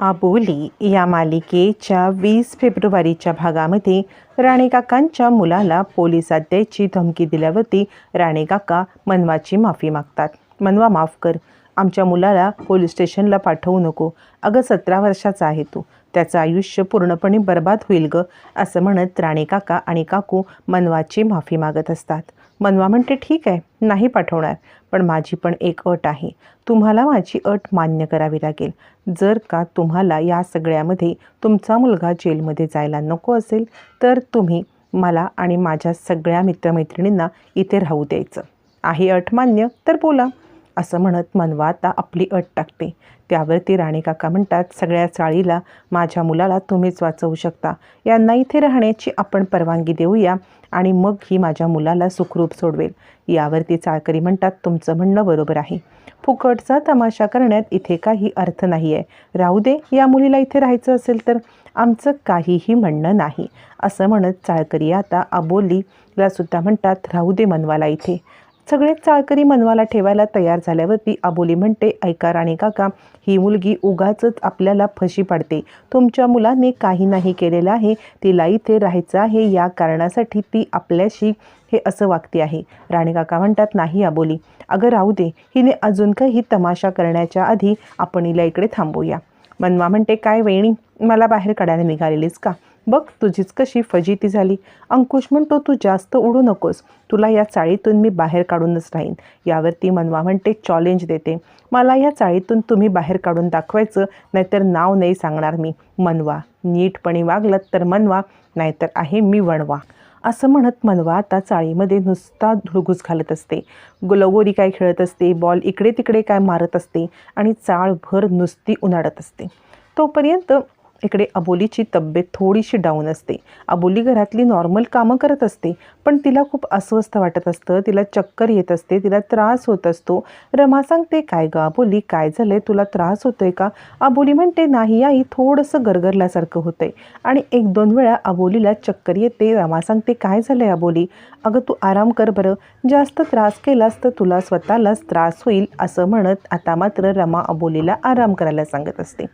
आबोली या मालिकेच्या वीस फेब्रुवारीच्या भागामध्ये राणेकाकांच्या मुलाला पोलिसात द्यायची धमकी दिल्यावरती राणेकाका मनवाची माफी मागतात. मनवा माफ कर. आमच्या मुलाला पोलीस स्टेशनला पाठवू नको. अगं सतरा वर्षाचा आहे तो. त्याचं आयुष्य पूर्णपणे बर्बाद होईल ग असं म्हणत राणेकाका आणि काकू मनवाची माफी मागत असतात. मनवा म्हणते ठीक आहे नाही पाठवणार पण माझी पण एक अट आहे. तुम्हाला माझी अट मान्य करावी लागेल. जर का तुम्हाला या सगळ्यामध्ये तुमचा मुलगा जेलमध्ये जायला नको असेल तर तुम्ही मला आणि माझ्या सगळ्या मित्रमैत्रिणींना इथे राहू द्यायचं. आहे अट मान्य तर बोला. असं म्हणत मनवा आता आपली अट टाकते. त्यावरती राणीकाका म्हणतात सगळ्या चाळीला माझ्या मुलाला तुम्हीच वाचवू शकता. यांना इथे राहण्याची आपण परवानगी देऊया आणि मग ही माझ्या मुलाला सुखरूप सोडवेल. यावरती चाळकरी म्हणतात तुमचं म्हणणं बरोबर आहे. फुकटचा तमाशा करण्यात इथे काही अर्थ नाही आहे राहू दे या मुलीला इथे राहायचं असेल तर आमचं काहीही म्हणणं नाही. असं म्हणत चाळकरी आता अबोलीला सुद्धा म्हणतात राहू दे मनवाला इथे. सगळेच चाळकरी मनवाला ठेवायला तयार झाल्यावरती अबोली म्हणते ऐका राणी काका ही मुलगी उगाचच आपल्याला फशी पाडते. तुमच्या मुलाने काही नाही केलेलं आहे तिला इथे राहायचं आहे या कारणासाठी ती आपल्याशी हे असं वागते आहे. राणी काका म्हणतात नाही अबोली अगं राहू दे हिने अजून काही तमाशा करण्याच्या आधी आपण हिला इकडे थांबूया. मनवा म्हणते काय वेणी मला बाहेर काढायला निघालेलीस का? बघ तुझीच कशी फजिती झाली. अंकुश म्हणतो तू जास्त उडू नकोस. तुला या चाळीतून मी बाहेर काढूनच राहीन. यावरती मनवा म्हणते चॉलेंज देते. मला या चाळीतून तुम्ही बाहेर काढून दाखवायचं नाहीतर नाव नाही सांगणार मी. मनवा नीटपणे वागलं तर मनवा नाहीतर आहे मी वणवा. असं म्हणत मनवा आता चाळीमध्ये नुसता धुळगूस घालत असते. गुलगोरी काय खेळत असते बॉल इकडे तिकडे काय मारत असते आणि चाळभर नुसती उन्हाळत असते. तोपर्यंत इकडे अबोलीची तब्येत थोडीशी डाऊन असते. अबोली घरातली नॉर्मल कामं करत असते पण तिला खूप अस्वस्थ वाटत असतं तिला चक्कर येत असते तिला त्रास होत असतो. रमा सांगते काय गं अबोली काय झालं आहे तुला त्रास होतोय का? अबोली म्हणते नाही आई थोडंसं गरगरल्यासारखं होतं आहे आणि एक दोन वेळा अबोलीला चक्कर येते. रमा सांगते काय झालं आहे अबोली? अगं तू आराम कर बरं. जास्त त्रास केलास तर तुला स्वतःलाच त्रास होईल असं म्हणत आता मात्र रमा अबोलीला आराम करायला सांगत असते.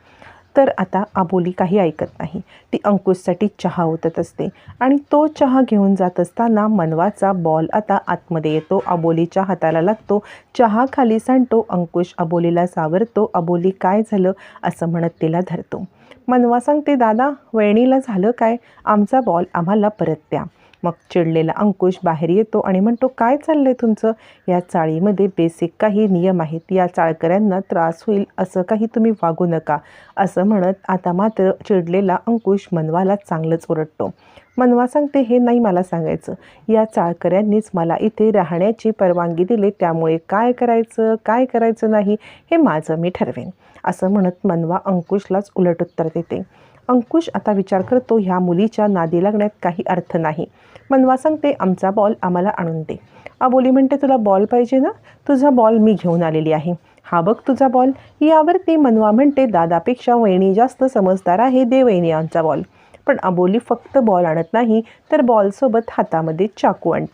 तर आता आबोली काही ऐकत नाही. ती अंकुशसाठी चहा ओतत असते आणि तो चहा घेऊन जात असताना मनवाचा बॉल आता आतमध्ये येतो. अबोलीच्या हाताला लागतो. चहा खाली सांडतो. अंकुश अबोलीला सावरतो. अबोली काय झालं? असं म्हणत तिला धरतो. मनवा सांगते दादा वहिणीला झालं काय? आमचा बॉल आम्हाला परत द्या. मग चिडलेला अंकुश बाहेर येतो आणि म्हणतो काय चाललंय तुमचं? या चाळीमध्ये बेसिक काही नियम आहेत. या चाळकऱ्यांना त्रास होईल. असं काही तुम्ही वागू नका. असं म्हणत आता मात्र चिडलेला अंकुश मनवाला चांगलंच ओरडतो. मनवा सांगते हे नाही मला सांगायचं. या चाळकऱ्यांनीच मला इथे राहण्याची परवानगी दिली. त्यामुळे काय करायचं काय करायचं नाही हे माझं मी ठरवेन. असं म्हणत मनवा अंकुशलाच उलट उत्तर देते. अंकुश आता विचार करतो ह्या मुलीच्या नादी लागण्यात काही अर्थ नाही. मनवा सांगते आमचा बॉल आम्हाला आणून दे. अबोली म्हणते तुला बॉल पाहिजे ना? तुझा बॉल मी घेऊन आलेली आहे. हा बघ तुझा बॉल. यावरती मनवा म्हणते दादापेक्षा वहिणी जास्त समजदार आहे दे वहिनी आमचा बॉल. पण अबोली फक्त बॉल आणत नाही तर बॉलसोबत हातामध्ये चाकू आण.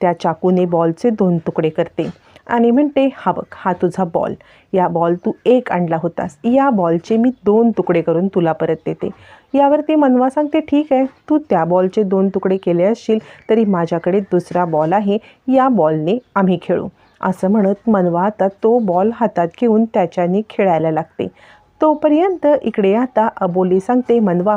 त्या चाकूने बॉलचे दोन तुकडे करते आणि म्हणते हा बघ हा तुझा बॉल या बॉल तू एक आणला होतास. या बॉलचे मी दोन तुकडे करून तुला परत देते. यावरती मनवा सांगते ठीक आहे तू त्या बॉलचे दोन तुकडे केले असशील तरी माझ्याकडे दुसरा बॉल आहे. या बॉलने आम्ही खेळू. असं म्हणत मनवा आता तो बॉल हातात घेऊन त्याच्याने खेळायला लागते. तोपर्यंत इकडे आता अबोली सांगते मनवा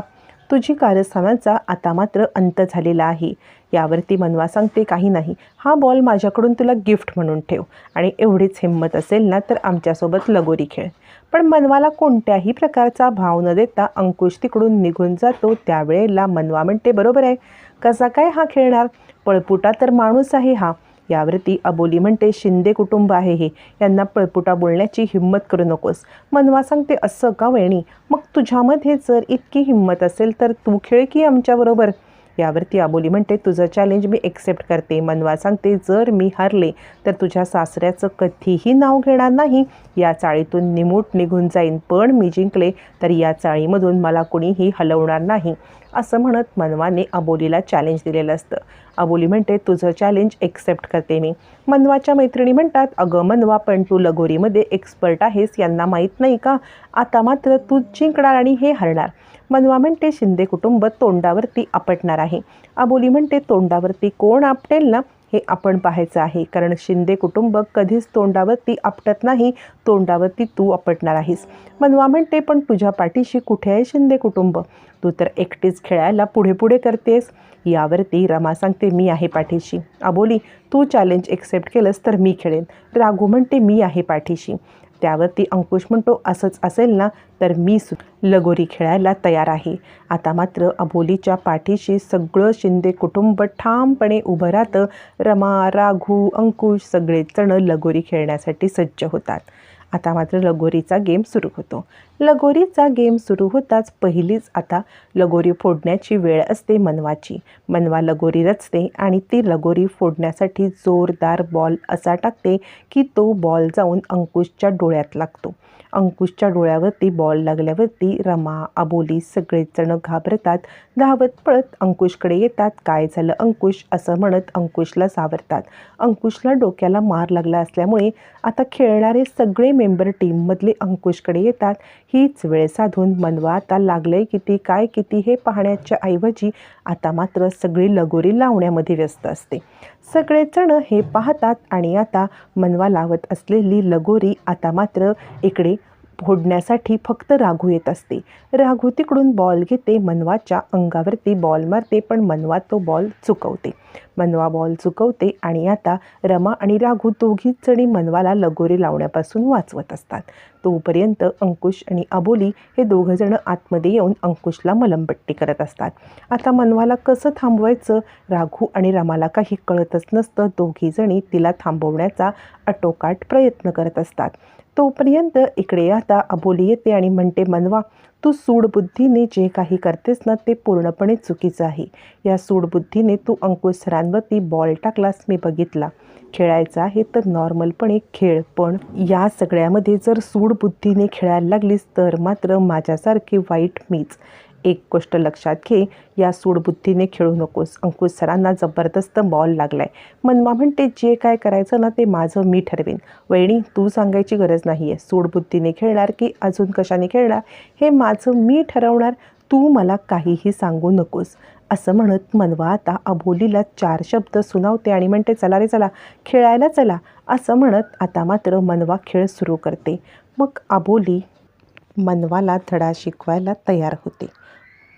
तुझी कारस्थानाचा आता मात्र अंत झालेला आहे. यावरती मनवा सांगते काही नाही. हा बॉल माझ्याकडून तुला गिफ्ट म्हणून ठेव. आणि एवढीच हिंमत असेल ना तर आमच्यासोबत लगोरी खेळ. पण मनवाला कोणत्याही प्रकारचा भाव न देता अंकुश तिकडून निघून जातो. त्यावेळेला मनवा म्हणते बरोबर आहे. कसा काय हा खेळणार? पळपुटा तर माणूस आहे हा. यावरती अबोली म्हणते शिंदे कुटुंब आहे हे. यांना पळपुटा बोलण्याची हिंमत करू नकोस. मनवा सांगते असं का वेणी मग तुझ्यामध्ये जर इतकी हिंमत असेल तर तू खेळ की आमच्याबरोबर यावरती अबोली म्हणते तुझं चॅलेंज मी एक्सेप्ट करते. मनवा सांगते जर मी हरले तर तुझ्या सासऱ्याचं कधीही नाव घेणार नाही. या चाळीतून निमूट निघून जाईन. पण मी जिंकले तर या चाळीमधून मला कुणीही हलवणार नाही. असं म्हणत मनवाने अबोलीला चॅलेंज दिलेलं असतं. अबोली म्हणते तुझं चॅलेंज एक्सेप्ट करते मी. मनवाच्या मैत्रिणी म्हणतात अगं मनवा पण तू लगोरीमध्ये एक्सपर्ट आहेस. यांना माहीत नाही का? आता मात्र तू जिंकणार आणि हे हरणार. मनवा म्हणते शिंदे कुटुंब तोंडावरती आपटणार आहे. अबोली म्हणते तोंडावरती कोण आपटेल ना? हे आपण पाहायचं आहे. कारण शिंदे कुटुंब कधीच तोंडावरती आपटत नाही. तोंडावरती तू आपटणार आहेस. मनवा म्हणते पण तुझ्या पाठीशी कुठे आहे शिंदे कुटुंब? तू तर एकटीच खेळायला पुढे पुढे करतेस. यावरती रमा सांगते मी आहे पाठीशी. अबोली तू चॅलेंज एक्सेप्ट केलंस तर मी खेळेन. राघू म्हणते मी आहे पाठीशी. त्यावरती अंकुश म्हणतो असंच असेल ना तर मी सु लगोरी खेळायला तयार आहे. आता मात्र अबोलीच्या पाठीशी सगळं शिंदे कुटुंब ठामपणे उभं राहतं. रमा राघू अंकुश सगळेजण लगोरी खेळण्यासाठी सज्ज होतात. आता मात्र लगोरीचा गेम सुरू होतो. लगोरीचा गेम सुरू होताच पहिलीच आता लगोरी फोडण्याची वेळ असते मनवाची. मनवा लगोरी रचते आणि ती लगोरी फोडण्यासाठी जोरदार बॉल असा टाकते की तो बॉल जाऊन अंकुशच्या डोळ्यात लागतो. अंकुशच्या डोळ्यावरती बॉल लागल्यावरती रमा अबोली सगळेजण घाबरतात. धावत पळत अंकुशकडे येतात. काय झालं अंकुश? असं म्हणत अंकुशला सावरतात. अंकुशला डोक्याला मार लागला असल्यामुळे आता खेळणारे सगळे मेंबर टीममधले अंकुशकडे येतात. हीच वेळ साधून मनवा आता लागलंय किती काय किती हे पाहण्याच्या ऐवजी आता मात्र सगळी लगोरी लावण्यामध्ये व्यस्त असते. सगळेजण हे पाहतात आणि आता मनवा लावत असलेली लगोरी आता मात्र इकडे फोडण्यासाठी फक्त राघू येत असते. राघू तिकडून बॉल घेते. मनवाच्या अंगावरती बॉल मारते पण मनवा तो बॉल चुकवते. मनवा बॉल चुकवते आणि आता रमा आणि राघू दोघीच जणी मनवाला लगोरी लावण्यापासून वाचवत असतात. तोपर्यंत अंकुश आणि अबोली हे दोघंजणं आतमध्ये येऊन अंकुशला मलमपट्टी करत असतात. आता मनवाला कसं थांबवायचं? राघू आणि रमाला काही कळतच नसतं. दोघीजणी तिला थांबवण्याचा अटोकाट प्रयत्न करत असतात. तोपर्यंत इकडे आता अबोली येते आणि म्हणते मनवा तू सूडबुद्धीने जे काही करतेस ना ते पूर्णपणे चुकीचं आहे. या सूडबुद्धीने तू अंकुश सरांवरती बॉल टाकलास मी बघितला. खेळायचा आहे तर नॉर्मलपणे खेळ. पण या सगळ्यामध्ये जर सूडबुद्धीने खेळायला लागलीस तर मात्र माझ्यासारखी वाईट मीच. एक गोष्ट लक्षात घे या सूडबुद्धीने खेळू नकोस. अंकुश सरांना जबरदस्त बॉल लागलाय. मनवा म्हणते जे काय करायचं ना ते माझं मी ठरवेन. वहिणी तू सांगायची गरज नाही आहे सूडबुद्धीने खेळणार की अजून कशाने खेळणार? हे माझं मी ठरवणार. तू मला काहीही सांगू नकोस. असं म्हणत मनवा आता अबोलीला चार शब्द सुनावते आणि म्हणते चला रे चला. खेळायला चला. असं म्हणत आता मात्र मनवा खेळ सुरू करते. मग अबोली मनवाला धडा शिकवायला तयार होते.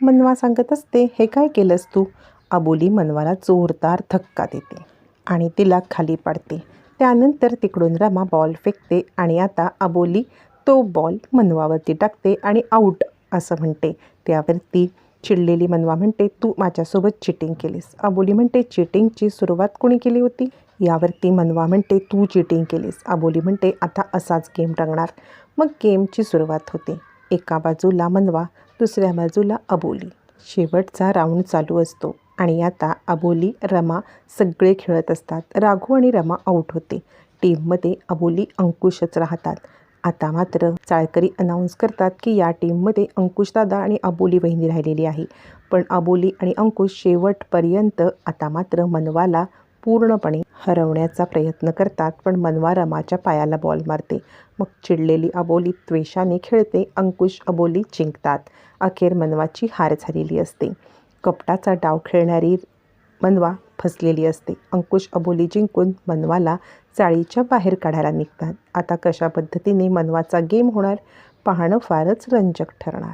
मनवा सांगत असते हे काय केलंस तू? अबोली मनवाला जोरदार धक्का देते आणि तिला खाली पाडते. त्यानंतर तिकडून रमा बॉल फेकते आणि आता अबोली तो बॉल मनवावरती टाकते आणि आऊट असं म्हणते. त्यावरती चिडलेली मनवा म्हणते तू माझ्यासोबत चिटिंग केलीस. अबोली म्हणते चिटिंगची सुरुवात कोणी केली होती? यावरती मनवा म्हणते तू चिटिंग केलीस. अबोली म्हणते आता असाच गेम रंगणार. मग गेमची सुरुवात होते. एका बाजूला मनवा दुसऱ्या बाजूला अबोली. शेवटचा राऊंड चालू असतो आणि आता अबोली रमा सगळे खेळत असतात. राघू आणि रमा आऊट होते. टीममध्ये अबोली अंकुशच राहतात. आता मात्र चाळकरी अनाऊन्स करतात की या टीममध्ये अंकुशदादा आणि अबोली वहिनी राहिलेली आहे. पण अबोली आणि अंकुश शेवटपर्यंत आता मात्र मनवाला पूर्णपणे हरवण्याचा प्रयत्न करतात पण मनवा रमाच्या पायाला बॉल मारते. मग चिडलेली अबोली त्वेषाने खेळते अंकुश अबोली जिंकतात. अखेर मनवाची हार झालेली असते. कपटाचा डाव खेळणारी मनवा फसलेली असते. अंकुश अबोली जिंकून मनवाला चाळीच्या बाहेर काढायला निघतात. आता कशा पद्धतीने मनवाचा गेम होणार पाहणं फारच रंजक ठरणार.